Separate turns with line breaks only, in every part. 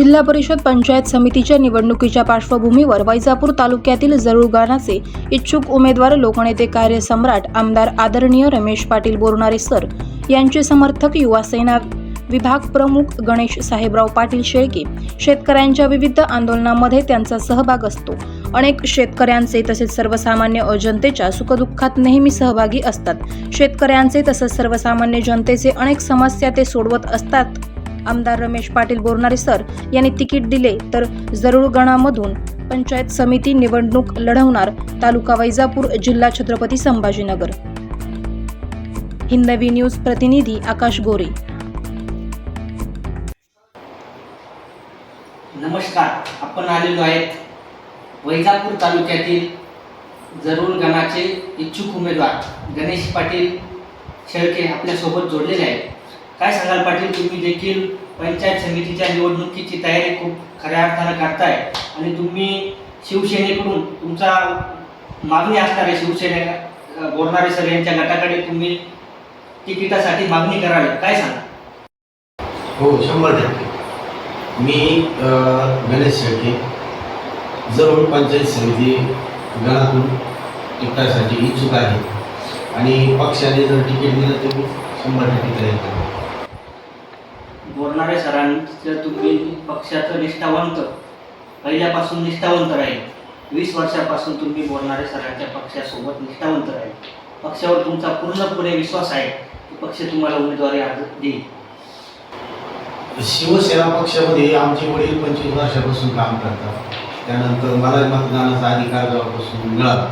जिल्हा परिषद पंचायत समितीच्या निवडणुकीच्या पार्श्वभूमीवर वैजापूर तालुक्यातील जरूळगाणाचे इच्छुक उमेदवार लोकनेते कार्यसम्राट आमदार आदरणीय रमेश पाटील बोरणारे सर यांचे समर्थक युवा सेना विभाग प्रमुख गणेश साहेबराव पाटील शेळके शेतकऱ्यांच्या विविध आंदोलनामध्ये त्यांचा सहभाग असतो. अनेक शेतकऱ्यांचे तसेच सर्वसामान्य जनतेच्या सुखदुःखात नेहमी सहभागी असतात. शेतकऱ्यांचे तसेच सर्वसामान्य जनतेचे अनेक समस्या ते सोडवत असतात. आमदार रमेश पाटील बोरणारे सर यांनी तिकीट दिले तर जरूळ गणामधून पंचायत समिती निवडणूक लढवणार तालुका वैजापूर जिल्हा छत्रपती संभाजीनगर. हिंदवी न्यूज प्रतिनिधी आकाश गोरे.
नमस्कार आपण आलेलो आहेत वैजापूर तालुक्यातील जरूर गणाचे इच्छुक उमेदवार गणेश पाटील शेळके आपल्यासोबत जोडलेले आहेत. काय सांगाल पाटील तुम्ही देखील पंचायत समितीच्या निवडणुकीची तयारी खूप खऱ्या अर्थानं करताय. आणि तुम्ही शिवसेनेकडून तुमचा मागणी असणार आहे शिवसेने बोलणारे सर यांच्या गटाकडे तुम्ही तिकिटासाठी मागणी करावी. काय सांगा?
हो शंभर टक्के. मी गणेश शेळके जवळ पंचायत समिती गणातून टिकटासाठी इच्छुक आहे. आणि पक्षाने जर तिकीट दिलं तर मी शंभर टक्के तयारी
बोलणाऱ्या सरांचं तुम्ही पक्षाचं निष्ठावंत पहिल्यापासून निष्ठावंत राहील. वीस वर्षापासून तुम्ही बोलणारे सरांच्या पक्षासोबत निष्ठावंत राहील. पक्षावर तुमचा पूर्णपणे विश्वास आहे की पक्ष तुम्हाला उमेदवारी अर्ज देईल.
शिवसेना पक्षामध्ये आमचे वडील पंचवीस वर्षापासून काम करतात. त्यानंतर मला मतदानाचा अधिकार जेव्हापासून मिळाला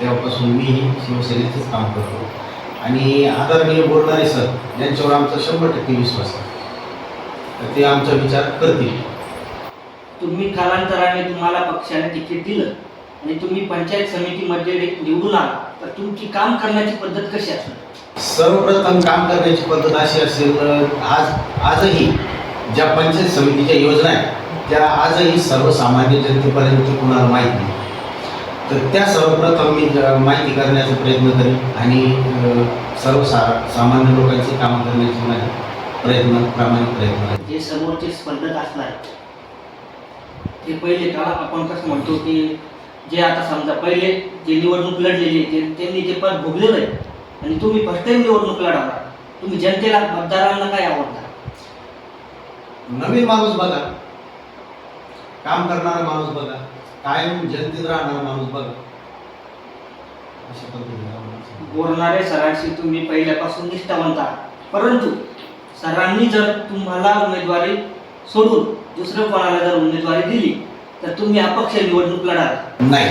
तेव्हापासून मी शिवसेनेचंच काम करतो. आणि आदरणीय बोलणारे सर यांच्यावर आमचा शंभर टक्के विश्वास आहे. ते आमचा विचार करतील.
तुम्ही कालांतराने तुम्हाला पक्षाने तिकीट दिलं आणि तुम्ही पंचायत समितीमध्ये निवडून आला तर तुमची काम करण्याची पद्धत कशी असणार?
सर्वप्रथम काम करण्याची पद्धत अशी असेल आज आजही ज्या पंचायत समितीच्या योजना आहेत त्या आजही सर्वसामान्य जनतेपर्यंत कुणाला माहीत नाही. तर त्या सर्वप्रथम मी माहिती करण्याचा प्रयत्न करेन आणि अ, सर्वसा सामान्य लोकांची कामं करण्याची माझे प्रयत्न प्रामाणिक प्रयत्न
जे समोरचे स्पर्धक असणार ते पहिले काळ आपण कसं म्हणतो की जे आता समजा पहिले जे निवडणूक लढलेली ते त्यांनी ते पद भोगलेलं आहे आणि तुम्ही फर्स्ट टाइम निवडणूक लढवणार तुम्ही जनतेला मतदारांना काय आवडणार
नवीन माणूस बघा काम करणारा माणूस बघा कायम जनतेत राहणारा माणूस बघा अशा पद्धतीने आपण-
बोलणारे सरांशी तुम्ही पहिल्यापासून निष्ठावंत आहात परंतु सरांनी जर तुम्हाला उमेदवारी सोडून दुसरं कोणाला जर उमेदवारी दिली तर तुम्ही अपक्ष निवडणूक लढाल
नाही.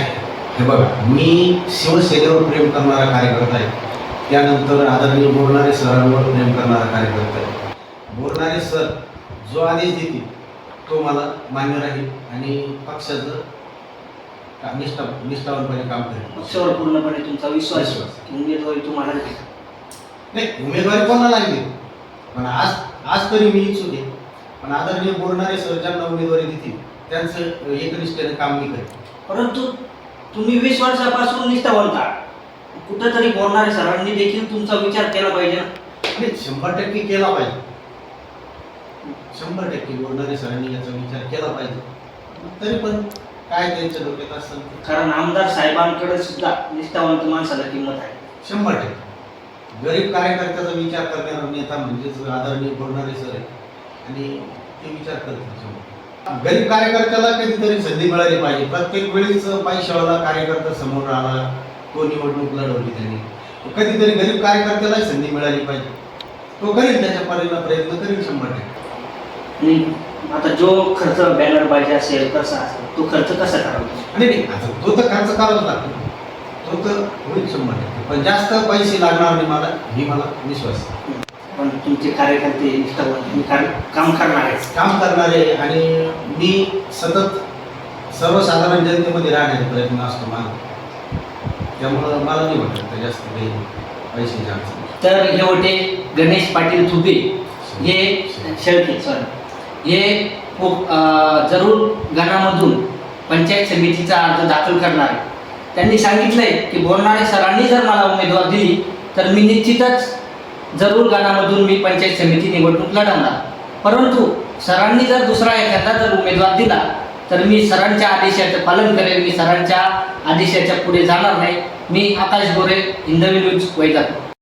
हे बघा मी शिवसेनेवर प्रेम करणारा कार्यकर्ता आहे. त्यानंतर आदरणीय बोलणारे सरांवर प्रेम करणारा कार्यकर्ता आहे. बोलणारे सर जो आदेश देतील तो मला मान्य राहील आणि पक्षाचं निष्ठा निष्ठावनपणे काम करेल.
पक्षावर पूर्णपणे तुमचा विश्वास उमेदवारी तुम्हाला.
नाही उमेदवारी कोणाला लागली? पण आज आज तरी मी इच्छुक आहे. पण आदरणीय बोलणारे सर ज्यांना उमेदवारी देतील त्यांचं एकनिष्ठेने काम मी करेन.
परंतु तुम्ही वीस वर्षापासून निष्ठावंत आहात. कुठंतरी बोलणारे सरांनी देखील तुमचा विचार केला पाहिजे ना?
शंभर टक्के केला पाहिजे. शंभर टक्के बोलणारे सरांनी याचा विचार केला पाहिजे. तरी पण काय त्यांच्या डोक्यात असेल ते.
कारण आमदार साहेबांकडे सुद्धा निष्ठावंत माणसाला किंमत आहे.
शंभर टक्के. गरीब कार्यकर्त्याचा विचार करणारा नेता म्हणजेच आदरणीय बोलणारे सर. आणि ते विचार शंभर. गरीब कार्यकर्त्याला कधीतरी संधी मिळाली पाहिजे. प्रत्येक वेळीच पैशावाला कार्यकर्ता समोर आला तो निवडणूक लढवली त्यांनी. कधीतरी गरीब कार्यकर्त्यालाही संधी मिळाली पाहिजे. तो करेल त्याच्या परीला प्रयत्न करेल शंभर टक्के.
आता जो खर्च बॅनर पाहिजे असेल कसा असेल तो खर्च कसा करावा?
आणि नाही आता तो तर खर्च करावाच लागतो. तो तर होईल शंभर टक्के. पण जास्त पैसे लागणार नाही मला ही मला विश्वास आहे.
पण तुमचे कार्यकर्ते निष्ठावंत आणि काम- काम करणार आहेत.
काम करणारे आणि मी सतत सर्वसाधारण जनतेमध्ये राहण्याचा प्रयत्न असतो माझा. त्यामुळं मला नाही वाटत का जास्त काही पैसे जास्त.
तर हे होते गणेश पाटील थुबे हे शेळके सॉरी हे पो- अं, जरूर गणामधून पंचायत समितीचा अर्ज दाखल करणार आहे. त्यांनी सांगितलंय की बोलणारे सरांनी जर मला उमेदवार दिली तर मी निश्चितच जरूर गाणामधून मी पंचायत समिती निवडणूक लढवणार. परंतु सरांनी जर दुसरा एखादा जर उमेदवार दिला तर मी सरांच्या आदेशाचं पालन करेल मी सरांच्या आदेशाच्या पुढे जाणार नाही. मी आकाश गोरे हिंदवी न्यूज वैजापूर.